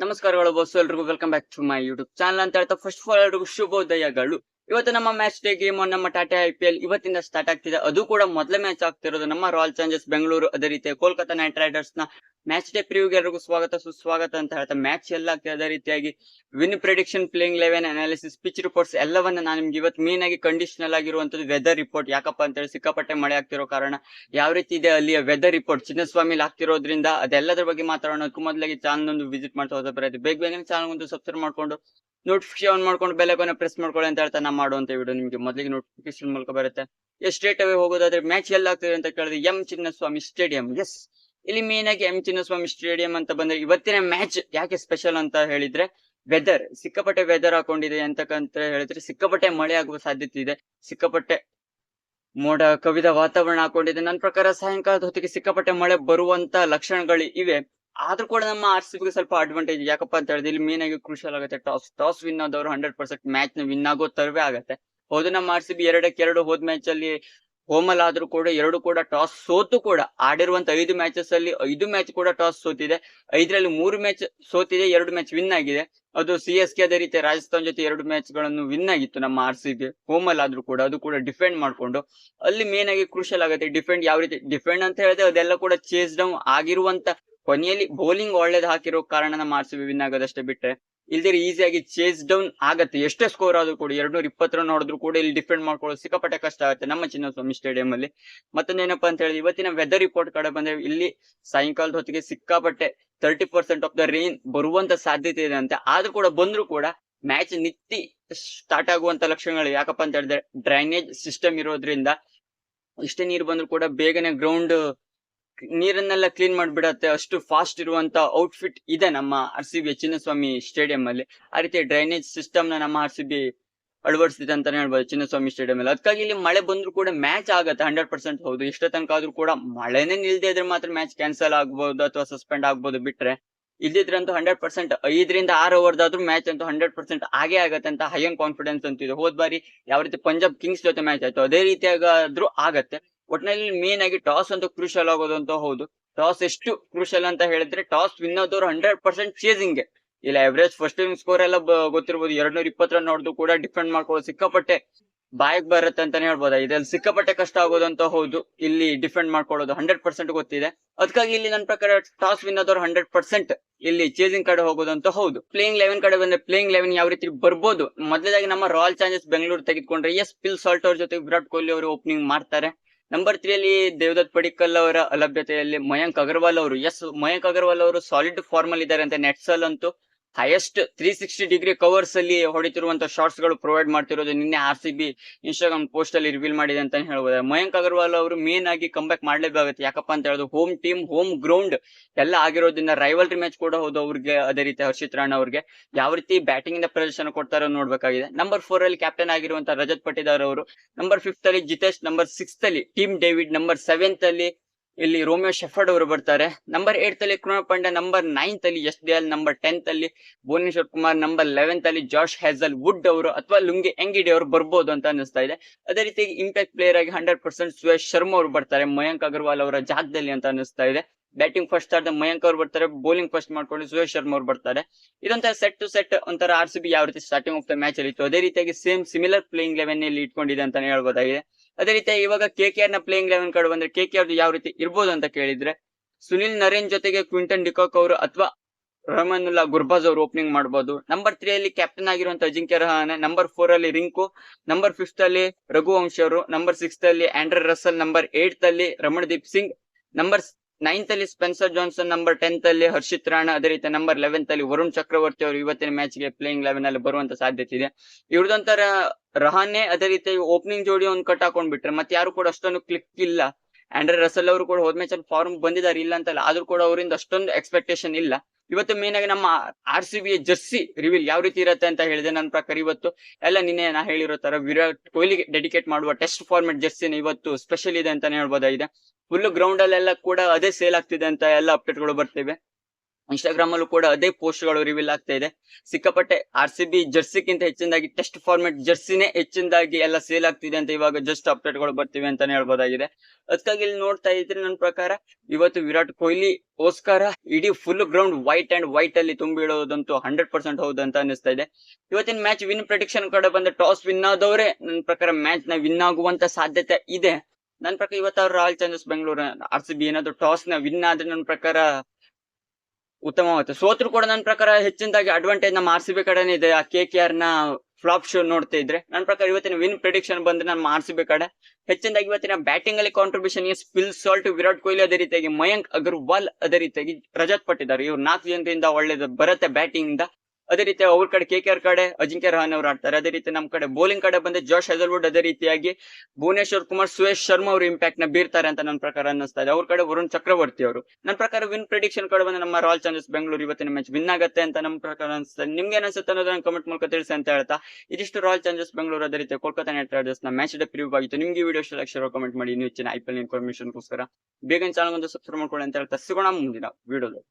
ನಮಸ್ಕಾರಗಳು ಬಸ್ಸು ಎಲ್ರಿಗೂ welcome back to my YouTube channel ಅಂತ ಹೇಳ್ತಾ ಫಸ್ಟ್ ಆಲ್ ಎಲ್ರಿಗೂ ಶುಭೋದಯಗಳು. ಇವತ್ತು ನಮ್ಮ ಮ್ಯಾಚ್ ಡೇ ಗೇಮ್ ನಮ್ಮ ಟಾಟಾ ಐ ಪಿ ಎಲ್ ಇವತ್ತಿಂದ ಸ್ಟಾರ್ಟ್ ಆಗ್ತಿದೆ. ಅದು ಕೂಡ ಮೊದಲ ಮ್ಯಾಚ್ ಆಗ್ತಿರೋದು. ನಮ್ಮ ರಾಯಲ್ ಚಾಲೆಂಜರ್ಸ್ ಬೆಂಗಳೂರು ಅದೇ ರೀತಿ ಕೋಲ್ಕತಾ ನೈಟ್ ರೈಡರ್ಸ್ನ ಮ್ಯಾಚ್ ಡೇ ಪ್ರಿವ್ಯೂಗೆ ಎಲ್ಲರಿಗೂ ಸ್ವಾಗತ, ಸುಸ್ವಾಗತ ಅಂತ ಹೇಳ್ತಾ ಮ್ಯಾಚ್ ಎಲ್ಲ ಅದೇ ರೀತಿಯಾಗಿ. Win prediction playing eleven analysis pitch reports ಎಲ್ಲವನ್ನ ನಾನು ನಿಮ್ಗೆ ಇವತ್ತು ಮೇನ್ ಆಗಿ ಕಂಡೀಷನಲ್ ಆಗಿರುವಂತದ್ದು ವೆದರ್ ರಿಪೋರ್ಟ್ ಯಾಕಪ್ಪ ಅಂತ ಹೇಳಿ ಸಿಕ್ಕಾಪಟ್ಟೆ ಮಳೆ ಆಗ್ತಿರೋ ಕಾರಣ ಯಾವ ರೀತಿ ಇದೆ ಅಲ್ಲಿಯ ವೆದರ್ ರಿಪೋರ್ಟ್ ಚಿನ್ನಸ್ವಾಮಿಲಿ ಆಗ್ತಿರೋದ್ರಿಂದ ಅದೆಲ್ಲದ್ರ ಬಗ್ಗೆ ಮಾತಾಡೋಣ ಮೊದಲಾಗಿ ಚಾನಲ್ ಒಂದು ವಿಸಿಟ್ ಮಾಡ್ತಾ ಹೋದ ಬೇಗ ಬೇಗನೆ ಚಾನಲ್ ಒಂದು ಸಬ್ಸ್ಕ್ರೈಬ್ ಮಾಡ್ಕೊಂಡು ನೋಟಿಫಿಕೇಶನ್ ಆನ್ ಮಾಡ್ಕೊಂಡು ಕೊನೆ ಪ್ರೆಸ್ ಮಾಡ್ಕೊಳ್ಳಿ ಅಂತ ಹೇಳ್ತಾ ನಾ ಮಾಡುವಂತ ವಿಡಿಯೋ ನಿಮಗೆ ಮೊದಲಿಗೆ ನೋಟಿಫಿಕೇಶನ್ ಮೂಲಕ ಬರುತ್ತೆ. ಸ್ಟ್ರೇಟ್ ಅವೇ ಹೋಗೋದಾದ್ರೆ ಮ್ಯಾಚ್ ಎಲ್ಲ ಆಗ್ತಿದೆ ಅಂತ ಕೇಳಿದ್ರೆ ಎಂ ಚಿನ್ನಸ್ವಾಮಿ ಸ್ಟೇಡಿಯಂ ಎಸ್ ಇಲ್ಲಿ ಮೇನ್ ಆಗಿ ಎಂ ಚಿನ್ನಸ್ವಾಮಿ ಸ್ಟೇಡಿಯಂ ಅಂತ ಬಂದ್ರೆ ಇವತ್ತಿನ ಮ್ಯಾಚ್ ಯಾಕೆ ಸ್ಪೆಷಲ್ ಅಂತ ಹೇಳಿದ್ರೆ ವೆದರ್ ಸಿಕ್ಕಾಪಟ್ಟೆ ವೆದರ್ ಹಾಕೊಂಡಿದೆ ಅಂತಕ್ಕಂತ ಹೇಳಿದ್ರೆ ಸಿಕ್ಕಾಪಟ್ಟೆ ಮಳೆ ಆಗುವ ಸಾಧ್ಯತೆ ಇದೆ. ಸಿಕ್ಕಾಪಟ್ಟೆ ಮೋಡ ಕವಿದ ವಾತಾವರಣ ಹಾಕೊಂಡಿದೆ. ನನ್ನ ಪ್ರಕಾರ ಸಾಯಂಕಾಲದ ಹೊತ್ತಿಗೆ ಸಿಕ್ಕಾಪಟ್ಟೆ ಮಳೆ ಬರುವಂತ ಲಕ್ಷಣಗಳು ಇವೆ. ಆದ್ರೂ ಕೂಡ ನಮ್ಮ ಆರ್ ಸಿ ಬಿಗೆ ಸ್ವಲ್ಪ ಅಡ್ವಾಂಟೇಜ್ ಯಾಕಪ್ಪ ಅಂತ ಹೇಳಿದ್ರೆ ಇಲ್ಲಿ ಮೇನ್ ಆಗಿ ಕ್ರೂಷಲ್ ಆಗುತ್ತೆ ಟಾಸ್ ಟಾಸ್ ವಿನ್ ಆದವರು ಹಂಡ್ರೆಡ್ ಪರ್ಸೆಂಟ್ ಮ್ಯಾಚ್ನ ವಿನ್ ಆಗೋ ತರವೇ ಆಗತ್ತೆ. ಹೌದು, ನಮ್ಮ ಆರ್ ಸಿ ಬಿ ಎರಡಕ್ಕೆ ಎರಡು ಹೋದ್ ಮ್ಯಾಚ್ ಅಲ್ಲಿ ಹೋಮಲ್ ಆದ್ರೂ ಕೂಡ ಎರಡು ಕೂಡ ಟಾಸ್ ಸೋತು ಕೂಡ ಆಡಿರುವಂತ ಐದು ಮ್ಯಾಚಸ್ ಅಲ್ಲಿ ಐದು ಮ್ಯಾಚ್ ಕೂಡ ಟಾಸ್ ಸೋತಿದೆ. ಐದರಲ್ಲಿ ಮೂರು ಮ್ಯಾಚ್ ಸೋತಿದೆ, ಎರಡು ಮ್ಯಾಚ್ ವಿನ್ ಆಗಿದೆ. ಅದು ಸಿ ಎಸ್ ಕೆ ಅದೇ ರೀತಿ ರಾಜಸ್ಥಾನ್ ಜೊತೆ ಎರಡು ಮ್ಯಾಚ್ಗಳನ್ನು ವಿನ್ ಆಗಿತ್ತು ನಮ್ಮ ಆರ್ ಸಿ ಬಿ ಹೋಮಲ್ ಆದ್ರೂ ಕೂಡ ಅದು ಕೂಡ ಡಿಫೆಂಡ್ ಮಾಡ್ಕೊಂಡು ಅಲ್ಲಿ ಮೇನ್ ಆಗಿ ಕ್ರೂಷಲ್ ಆಗುತ್ತೆ. ಡಿಫೆಂಡ್ ಯಾವ ರೀತಿ? ಡಿಫೆಂಡ್ ಅಂತ ಹೇಳಿದ್ರೆ ಅದೆಲ್ಲ ಕೂಡ ಚೇಸ್ ಡೌನ್ ಆಗಿರುವಂತ ಕೊನೆಯಲ್ಲಿ ಬೌಲಿಂಗ್ ಒಳ್ಳೇದು ಹಾಕಿರೋ ಕಾರಣ ನಮ್ಮ ಆರ್ ಸಿ ಬಿ ವಿನ್ ಆಗೋದಷ್ಟೇ ಬಿಟ್ರೆ ಇಲ್ದಿರ ಈಸಿಯಾಗಿ ಚೇಸ್ ಡೌನ್ ಆಗತ್ತೆ. ಎಷ್ಟೇ ಸ್ಕೋರ್ ಆದ್ರೂ ಕೂಡ, ಎರಡ್ನೂರ ಇಪ್ಪತ್ತು ರನ್ ಹೊಡೆದ್ರು ಕೂಡ ಇಲ್ಲಿ ಡಿಫೆಂಡ್ ಮಾಡ್ಕೊಳ್ಳೋದು ಸಿಕ್ಕಾಪಟ್ಟೆ ಕಷ್ಟ ಆಗುತ್ತೆ ನಮ್ಮ ಚಿನ್ನಸ್ವಾಮಿ ಸ್ಟೇಡಿಯಂ ಅಲ್ಲಿ. ಮತ್ತೊಂದೇನಪ್ಪ ಅಂತ ಹೇಳಿದ್ರೆ ಇವತ್ತಿನ ವೆದರ್ ರಿಪೋರ್ಟ್ ಕಡೆ ಬಂದ್ರೆ ಇಲ್ಲಿ ಸಾಯಂಕಾಲದ ಹೊತ್ತಿಗೆ ಸಿಕ್ಕಾಪಟ್ಟೆ thirty percent of the rain ಬರುವಂತ ಸಾಧ್ಯತೆ ಇದೆ ಅಂತ. ಆದ್ರೂ ಕೂಡ ಬಂದ್ರು ಕೂಡ ಮ್ಯಾಚ್ ನಿತ್ತಿ ಸ್ಟಾರ್ಟ್ ಆಗುವಂತ ಲಕ್ಷಣಗಳು ಯಾಕಪ್ಪ ಅಂತ ಹೇಳಿದ್ರೆ ಡ್ರೈನೇಜ್ ಸಿಸ್ಟಮ್ ಇರೋದ್ರಿಂದ ಇಷ್ಟೇ ನೀರು ಬಂದ್ರು ಕೂಡ ಬೇಗನೆ ಗ್ರೌಂಡ್ ನೀರನ್ನೆಲ್ಲ ಕ್ಲೀನ್ ಮಾಡಿಬಿಡತ್ತೆ, ಅಷ್ಟು ಫಾಸ್ಟ್ ಇರುವಂತ ಔಟ್ಫಿಟ್ ಇದೆ ನಮ್ಮ R C B Chinnaswamy stadium ಅಲ್ಲಿ. ಆ ರೀತಿ ಡ್ರೈನೇಜ್ ಸಿಸ್ಟಮ್ನ ನಮ್ಮ ಆರ್ ಸಿ ಬಿ ಅಳವಡಿಸಿದೆ ಅಂತಾನೆ ಹೇಳ್ಬೋದು ಚಿನ್ನಸ್ವಾಮಿ ಸ್ಟೇಡಿಯಂ ಅಲ್ಲಿ. ಅದಕ್ಕಾಗಿ ಇಲ್ಲಿ ಮಳೆ ಬಂದ್ರು ಕೂಡ ಮ್ಯಾಚ್ ಆಗತ್ತೆ ಹಂಡ್ರೆಡ್ ಪರ್ಸೆಂಟ್ ಹೌದು. ಎಷ್ಟೋ ತನಕ ಆದ್ರೂ ಕೂಡ ಮಳೆನೇ ನಿಲ್ದೇ ಇದ್ರೆ ಮಾತ್ರ ಮ್ಯಾಚ್ ಕ್ಯಾನ್ಸಲ್ ಆಗ್ಬೋದು ಅಥವಾ ಸಸ್ಪೆಂಡ್ ಆಗ್ಬೋದು ಬಿಟ್ರೆ. ಇದ್ದಿದ್ರಂತೂ ಹಂಡ್ರೆಡ್ ಪರ್ಸೆಂಟ್ ಐದರಿಂದ ಆರು ಓವರ್ದಾದ್ರೂ ಮ್ಯಾಚ್ ಅಂತೂ ಹಂಡ್ರೆಡ್ ಪರ್ಸೆಂಟ್ ಆಗೇ ಆಗತ್ತೆ ಅಂತ ಹೈ ಕಾನ್ಫಿಡೆನ್ಸ್ ಅಂತಿದೆ. ಹೋದ್ ಬಾರಿ ಯಾವ ರೀತಿ ಪಂಜಾಬ್ ಕಿಂಗ್ಸ್ ಜೊತೆ ಮ್ಯಾಚ್ ಆಯ್ತು, ಅದೇ ರೀತಿಯಾಗಾದ್ರೂ ಆಗತ್ತೆ. ಒಟ್ನಲ್ಲಿ ಮೇನ್ ಆಗಿ ಟಾಸ್ ಅಂತ ಕ್ರೂಷಲ್ ಅಂತ ಹೌದು. ಟಾಸ್ ಎಷ್ಟು ಕ್ರೂಷಲ್ ಅಂತ ಹೇಳಿದ್ರೆ ಟಾಸ್ ವಿನ್ ಆದವ್ರು ಹಂಡ್ರೆಡ್ ಪರ್ಸೆಂಟ್ ಚೇಸಿಂಗ್ ಇಲ್ಲ ಎವರೇಜ್ ಫಸ್ಟ್ ಇನ್ನಿಂಗ್ ಸ್ಕೋರ್ ಎಲ್ಲ ಗೊತ್ತಿರಬಹುದು ಗೊತ್ತಿರ್ಬೋದು. ಎರಡ್ನೂರ ಇಪ್ಪತ್ತು ರನ್ ಹೊಡೆದು ಕೂಡ ಡಿಫೆಂಡ್ ಮಾಡ್ಕೊಳ್ಳೋದು ಸಿಕ್ಕಾಪಟ್ಟೆ ಬಾಯಿಗೆ ಬರುತ್ತೆ ಅಂತಾನೆ ಹೇಳ್ಬೋದು. ಇದ್ರಲ್ಲಿ ಸಿಕ್ಕಾಪಟ್ಟೆ ಕಷ್ಟ ಆಗೋದು ಅಂತ ಹೌದು. ಇಲ್ಲಿ ಡಿಫೆಂಡ್ ಮಾಡ್ಕೊಳ್ಳೋದು ಹಂಡ್ರೆಡ್ ಪರ್ಸೆಂಟ್ ಗೊತ್ತಿದೆ. ಅದಕ್ಕಾಗಿ ಇಲ್ಲಿ ನನ್ನ ಪ್ರಕಾರ ಟಾಸ್ ವಿನ್ ಆದವ್ರು ಹಂಡ್ರೆಡ್ ಪರ್ಸೆಂಟ್ ಇಲ್ಲಿ ಚೇಸಿಂಗ್ ಕಡೆ ಹೋಗೋದು ಅಂತ ಹೌದು. ಪ್ಲೇಯಿಂಗ್ ಲೆವೆನ್ ಕಡೆ ಬಂದ್ರೆ ಪ್ಲೇಯಿಂಗ್ ಲೆವೆನ್ ಯಾವ ರೀತಿ ಬರ್ಬೋದು? ಮೊದಲಾಗಿ ನಮ್ಮ ರಾಯಲ್ ಚಾಲೆಂಜರ್ಸ್ ಬೆಂಗಳೂರು ತೆಗೆದುಕೊಂಡ್ರೆ ಎಸ್ ಪಿಲ್ ಸಾಲ್ಟ್ ಅವ್ರ ಜೊತೆ ವಿರಾಟ್ ಕೊಹ್ಲಿ ಅವರು ಓಪನಿಂಗ್ ಮಾಡ್ತಾರೆ. ನಂಬರ್ ತ್ರೀ ಅಲ್ಲಿ ದೇವದತ್ ಪಡಿಕಲ್ ಅವರ ಅಲಭ್ಯತೆಯಲ್ಲಿ ಮಯಾಂಕ್ ಅಗರ್ವಾಲ್ ಅವರು. ಎಸ್ ಮಯಾಂಕ್ ಅಗರ್ವಾಲ್ ಅವರು ಸಾಲಿಡ್ ಫಾರ್ಮ್ ಅಲ್ಲಿ ಇದ್ದಾರೆ ಅಂತ ನೆಟ್ಸಲ್ ಅಲ್ಲಂತೂ highest three sixty degree covers ಅಲ್ಲಿ ಹೊಡಿತಿರುವಂತ ಶಾರ್ಟ್ಸ್ಗಳು ಪ್ರೊವೈಡ್ ಮಾಡ್ತಿರೋದು ನಿನ್ನೆ R C B Instagram post ಅಲ್ಲಿ ರಿವೀಲ್ ಮಾಡಿದೆ ಅಂತ ಹೇಳ್ಬೋದು. ಮಯಂಕ್ ಅಗರ್ವಾಲ್ ಅವರು ಮೇನ್ ಆಗಿ ಕಂಬ್ಯಾಕ್ ಮಾಡ್ಲೇಬೇಕಾಗುತ್ತೆ. ಯಾಕಪ್ಪ ಅಂತ ಹೇಳೋದು ಹೋಮ್ ಟೀಮ್ ಹೋಮ್ ಗ್ರೌಂಡ್ ಎಲ್ಲ ಆಗಿರೋದ್ರಿಂದ ರೈವಲ್ರಿ ಮ್ಯಾಚ್ ಕೂಡ ಹೌದು ಅವ್ರಿಗೆ, ಅದೇ ರೀತಿ ಹರ್ಷಿತ್ ರಾಣ್ ಅವ್ರಿಗೆ. ಯಾವ ರೀತಿ ಬ್ಯಾಟಿಂಗ್ ಇಂದ ಪ್ರದರ್ಶನ ಕೊಡ್ತಾರೋ ನೋಡ್ಬೇಕಾಗಿದೆ. ನಂಬರ್ ಫೋರ್ ಅಲ್ಲಿ ಕ್ಯಾಪ್ಟನ್ ಆಗಿರುವಂತ ರಜತ್ ಪಟಿದಾರ್ ಅವರು ನಂಬರ್ ಫಿಫ್ತ್ ಅಲ್ಲಿ ಜಿತೇಶ್ ನಂಬರ್ ಸಿಕ್ಸ್ ಅಲ್ಲಿ ಟೀಮ್ ಡೇವಿಡ್ ನಂಬರ್ ಸೆವೆಂತ್ ಅಲ್ಲಿ ಇಲ್ಲಿ ರೋಮಿಯೋ ಶೆಫರ್ಡ್ ಅವರು ಬರ್ತಾರೆ. ನಂಬರ್ ಏಟ್ ಅಲ್ಲಿ ಕೃಣ ಪಾಂಡ್ಯ ನಂಬರ್ ನೈನ್ತ್ ಅಲ್ಲಿ ಎಸ್ ದಿಯಲ್ ನಂಬರ್ ಟೆಂತ್ ಅಲ್ಲಿ ಭುವನೇಶ್ವರ್ ಕುಮಾರ್ ನಂಬರ್ ಲೆವೆಂತ್ ಅಲ್ಲಿ ಜಾರ್ಜ್ ಹ್ಯಾಸಲ್ ವುಡ್ ಅವರು ಅಥವಾ ಲುಂಗಿ ಎಂಗಿಡಿ ಅವರು ಬರ್ಬೋದು ಅಂತ ಅನಿಸ್ತಾ ಇದೆ. ಅದೇ ರೀತಿ ಇಂಪ್ಯಾಕ್ಟ್ ಪ್ಲೇಯರ್ ಆಗಿ ಹಂಡ್ರೆಡ್ ಪರ್ಸೆಂಟ್ ಸುಯೇಶ್ ಶರ್ಮಾ ಅವರು ಬರ್ತಾರೆ. ಮಯಾಂಕ್ ಅಗರ್ವಾಲ್ ಅವರ ಜಾಗದಲ್ಲಿ ಅಂತ ಅನಿಸ್ತಾ ಇದೆ. ಬ್ಯಾಟಿಂಗ್ ಫಸ್ಟ್ ಆದ ಮಯಾಂಕ್ ಅವ್ರು ಬರ್ತಾರೆ. ಬೌಲಿಂಗ್ ಫಸ್ಟ್ ಮಾಡ್ಕೊಂಡು ಸುಯೇಶ್ ಶರ್ಮಾ ಅವ್ರು ಬರ್ತಾರೆ. ಇದೊಂಥರ ಸೆಟ್ ಟು ಸೆಟ್ ಒಂಥರ ಆರ್ ಸಿ ಬಿ ಯಾವ ರೀತಿ ಸ್ಟಾರ್ಟಿಂಗ್ ಆಫ್ ದ ಮ್ಯಾಚ್ ಅಲ್ಲಿ ಇತ್ತು. ಅದೇ ರೀತಿಯಾಗಿ ಸೇಮ್ ಸಿಮಿಲರ್ ಪ್ಲೇಯಿಂಗ್ ಲೆವೆನ್ ಇಲ್ಲಿ ಇಟ್ಕೊಂಡಿದೆ ಅಂತಾನೆ ಹೇಳ್ಬೋದಾಗಿದೆ. ಅದೇ ರೀತಿ ಇವಾಗ ಕೆ ಕೆ ಆರ್ನ ಪ್ಲೇಯಿಂಗ್ ಲೆವೆನ್ ಕಡೆ ಬಂದ್ರೆ ಕೆ ಕೆ ಆರ್ ಯಾವ ರೀತಿ ಇರ್ಬೋದು ಅಂತ ಕೇಳಿದ್ರೆ ಸುನಿಲ್ ನರೇನ್ ಜೊತೆಗೆ ಕ್ವಿಂಟನ್ ಡಿಕಾಕ್ ಅವರು ಅಥವಾ ರಹಮಾನುಲ್ಲಾ ಗುರ್ಬಾಜ್ ಅವರು ಓಪನಿಂಗ್ ಮಾಡಬಹುದು ನಂಬರ್ ತ್ರೀ ಅಲ್ಲಿ ಕ್ಯಾಪ್ಟನ್ ಆಗಿರುವಂತ ಅಜಿಂಕ್ಯ ರಹಾನೆ ನಂಬರ್ ಫೋರ್ ಅಲ್ಲಿ ರಿಂಕು ನಂಬರ್ ಫಿಫ್ತ್ ಅಲ್ಲಿ ರಘುವಂಶ್ ಅವರು ನಂಬರ್ ಸಿಕ್ಸ್ ಅಲ್ಲಿ ಆಂಡ್ರೆ ರಸಲ್ ನಂಬರ್ ಏಟ್ ಅಲ್ಲಿ ರಮಣದೀಪ್ ಸಿಂಗ್ ನಂಬರ್ ನೈನ್ತ್ ಅಲ್ಲಿ ಸ್ಪೆನ್ಸರ್ ಜಾನ್ಸನ್ ನಂಬರ್ ಟೆಂತ್ ಅಲ್ಲಿ ಹರ್ಷಿತ್ ರಾಣಾ, ಅದೇ ರೀತಿ ನಂಬರ್ ಲೆವೆಂತ್ ಅಲ್ಲಿ ವರುಣ್ ಚಕ್ರವರ್ತಿ ಅವರು ಇವತ್ತಿನ ಮ್ಯಾಚ್ಗೆ ಪ್ಲೇಯಿಂಗ್ ಲೆವೆನ್ ಅಲ್ಲಿ ಬರುವಂತ ಸಾಧ್ಯತೆ ಇದೆ. ಇವ್ರದೊಂಥರ ರಹಾನೆ ಅದೇ ರೀತಿ ಓಪನಿಂಗ್ ಜೋಡಿ ಒಂದ್ ಕಟ್ ಹಾಕೊಂಡ್ ಬಿಟ್ರೆ ಮತ್ತೆ ಯಾರು ಕೂಡ ಅಷ್ಟೊಂದು ಕ್ಲಿಕ್ ಇಲ್ಲ. ಆಂಡ್ರೆ ರಸಲ್ ಅವರು ಕೂಡ ಹೋದ್ಮೇ ಅಲ್ಲಿ ಫಾರ್ಮ್ ಬಂದಿದ್ದಾರೆ ಇಲ್ಲ ಅಂತಲ್ಲ. ಆದ್ರೂ ಕೂಡ ಅವರಿಂದ ಅಷ್ಟೊಂದು ಎಕ್ಸ್ಪೆಕ್ಟೇಷನ್ ಇಲ್ಲ. ಇವತ್ತು ಮೇನ್ ಆಗಿ ನಮ್ಮ R C B jersey reveal ಯಾವ ರೀತಿ ಇರುತ್ತೆ ಅಂತ ಹೇಳಿದೆ ನನ್ನ ಪ್ರಕಾರ ಇವತ್ತು. ಎಲ್ಲ ನಿನ್ನೆ ನಾ ಹೇಳಿರೋ ತರ ವಿರಾಟ್ ಕೊಹ್ಲಿಗೆ ಡೆಡಿಕೇಟ್ ಮಾಡುವ ಟೆಸ್ಟ್ ಫಾರ್ಮೆಟ್ ಜರ್ಸಿನ ಇವತ್ತು ಸ್ಪೆಷಲ್ ಇದೆ ಅಂತಾನೆ ಹೇಳ್ಬೋದಾಗಿದೆ. ಫುಲ್ ಗ್ರೌಂಡ್ ಅಲ್ಲೆಲ್ಲ ಕೂಡ ಅದೇ ಸೇಲ್ ಆಗ್ತಿದೆ ಅಂತ ಎಲ್ಲ ಅಪ್ಡೇಟ್ಗಳು ಬರ್ತಿವೆ. ಇನ್ಸ್ಟಾಗ್ರಾಮ್ ಅಲ್ಲೂ ಕೂಡ ಅದೇ ಪೋಸ್ಟ್ಗಳು ರಿವೀಲ್ ಆಗ್ತಾ ಇದೆ. ಸಿಕ್ಕಾಪಟ್ಟೆ ಆರ್ ಸಿ ಬಿ ಜರ್ಸಿಗಿಂತ ಹೆಚ್ಚಿನದಾಗಿ ಟೆಸ್ಟ್ ಫಾರ್ಮೆಟ್ ಜರ್ಸಿನೇ ಹೆಚ್ಚಿನದಾಗಿ ಎಲ್ಲ ಸೇಲ್ ಆಗ್ತಿದೆ ಅಂತ ಇವಾಗ ಜಸ್ಟ್ ಅಪ್ಡೇಟ್ಗಳು ಬರ್ತಿವೆ ಅಂತಾನೆ ಹೇಳ್ಬೋದಾಗಿದೆ. ಅದಕ್ಕಾಗಿ ಇಲ್ಲಿ ನೋಡ್ತಾ ಇದ್ರೆ ನನ್ನ ಪ್ರಕಾರ ಇವತ್ತು ವಿರಾಟ್ ಕೊಹ್ಲಿ ಗೋಸ್ಕರ ಇಡೀ full ground white and white ಅಲ್ಲಿ ತುಂಬಿಡೋದಂತೂ ಹಂಡ್ರೆಡ್ ಪರ್ಸೆಂಟ್ ಹೌದು ಅಂತ ಅನಿಸ್ತಾ ಇದೆ. ಇವತ್ತಿನ ಮ್ಯಾಚ್ ವಿನ್ ಪ್ರೊಡಿಕ್ಷನ್ ಕಡೆ ಬಂದ ಟಾಸ್ ವಿನ್ ಆದವರೇ ನನ್ನ ಪ್ರಕಾರ ಮ್ಯಾಚ್ನ ವಿನ್ ಆಗುವಂತ ಸಾಧ್ಯತೆ ಇದೆ. ನನ್ನ ಪ್ರಕಾರ ಇವತ್ತು ಅವ್ರು royal challengers Bengaluru R C B ಏನಾದ್ರು ಟಾಸ್ನ ವಿನ್ ಆದ್ರೆ ನನ್ನ ಪ್ರಕಾರ ಉತ್ತಮವಾಗುತ್ತೆ. ಸೋತ್ರು ಕೂಡ ನನ್ನ ಪ್ರಕಾರ ಹೆಚ್ಚಿನದಾಗಿ ಅಡ್ವಾಂಟೇಜ್ ನಮ್ಮ ಆರ್ ಸಿ ಕಡೆನೇ ಇದೆ. ಆ ಕೆ ಕೆ ಆರ್ನ ಫ್ಲಾಪ್ ಶೋ ನೋಡ್ತಾ ಇದ್ರೆ ನನ್ನ ಪ್ರಕಾರ ಇವತ್ತಿನ ವಿನ್ ಪ್ರಿಡಿಕ್ಷನ್ ಬಂದ್ರೆ ನಮ್ಮ ಆರ್ ಕಡೆ. ಹೆಚ್ಚಿನದಾಗಿ ಇವತ್ತಿನ ಬ್ಯಾಟಿಂಗ್ ಅಲ್ಲಿ contribution Phil Salt Virat Kohli ಅದೇ ರೀತಿಯಾಗಿ ಮಯಂಕ್ ಅಗರ್ವಾಲ್ ಅದೇ ರೀತಿಯಾಗಿ ರಜತ್ ಪಟ್ಟಿದ್ದಾರೆ. ಇವ್ರು ನಾಲ್ಕು ಜನರಿಂದ ಒಳ್ಳೇದು ಬರುತ್ತೆ ಬ್ಯಾಟಿಂಗ್ ಇಂದ. ಅದೇ ರೀತಿ ಅವ್ರ ಕಡೆ ಕೆ ಕೆ ಆರ್ ಕಡೆ ಅಜಿಂಕ್ಯ ರಹಾನೆ ಅವ್ರು ಆಡ್ತಾರೆ. ಅದೇ ರೀತಿ ನಮ್ಮ ಕಡೆ ಬೌಲಿಂಗ್ ಕಡೆ ಬಂದ್ರೆ ಜೋಶ್ ಹೆಜಲ್ವುಡ್ ಅದೇ ರೀತಿಯಾಗಿ ಭುವನೇಶ್ವರ್ ಕುಮಾರ್ ಸುಯೇಶ್ ಶರ್ಮಾ ಅವರು ಇಂಪ್ಯಾಕ್ಟ್ನ ಬೀರ್ತಾರೆ ಅಂತ ನನ್ನ ಪ್ರಕಾರ ಅನ್ನಿಸ್ತಾ ಇದೆ. ಅವ್ರ ಕಡೆ ವರುಣ್ ಚಕ್ರವರ್ತಿ ಅವರು. ನನ್ನ ಪ್ರಕಾರ ವಿನ್ ಪ್ರಿಡಿಕ್ಷನ್ ಕಡೆ ಬಂದ ನಮ್ಮ ರಾಯಲ್ ಚಾಲೆಂಜರ್ಸ್ ಬೆಂಗಳೂರು ಇವತ್ತಿನ ಮ್ಯಾಚ್ ವಿನ್ ಆಗುತ್ತೆ ಅಂತ ನಮ್ಮ ಪ್ರಕಾರ ಅನಿಸ್ತದೆ ನಿಮ್ಗೆ ಏನಿಸುತ್ತೆ ಅನ್ನೋದನ್ನ ಕಮೆಂಟ್ ಮೂಲಕ ತಿಳಿಸಿ ಅಂತ ಹೇಳ್ತಾ. ಇದಿಷ್ಟು ರಾಯಲ್ ಚಾಲೆಂಜರ್ಸ್ ಬೆಂಗಳೂರು ಅದೇ ರೀತಿ ಕೋಲ್ಕತ್ತಾ ನೈಟ್ ರೈಡರ್ಸ್ನ ಮ್ಯಾಚ್ ಪ್ರಿವ್ಯೂ ಆಗಿತ್ತು. ನಿಮ್ಗೆ ವಿಡಿಯೋ ಇಷ್ಟ ಲಕ್ಷ ಕಮೆಂಟ್ ಮಾಡಿ. ಇನ್ನೂ ಹೆಚ್ಚಿನ ಐ ಪಿ ಎಲ್ ಇನ್ಫಾರ್ಮೇಶನ್ಗೋಸ್ಕರ ಬೇಗ ಚಾನಲ್ ಒಂದು ಸಬ್ಸ್ಕ್ರೈಬ್ ಮಾಡ್ಕೊಳ್ಳಿ ಅಂತ ಹೇಳ್ತಾ. ಸಿಗೋಣ ಮುಂದಿನ ವಿಡಿಯೋದಲ್ಲಿ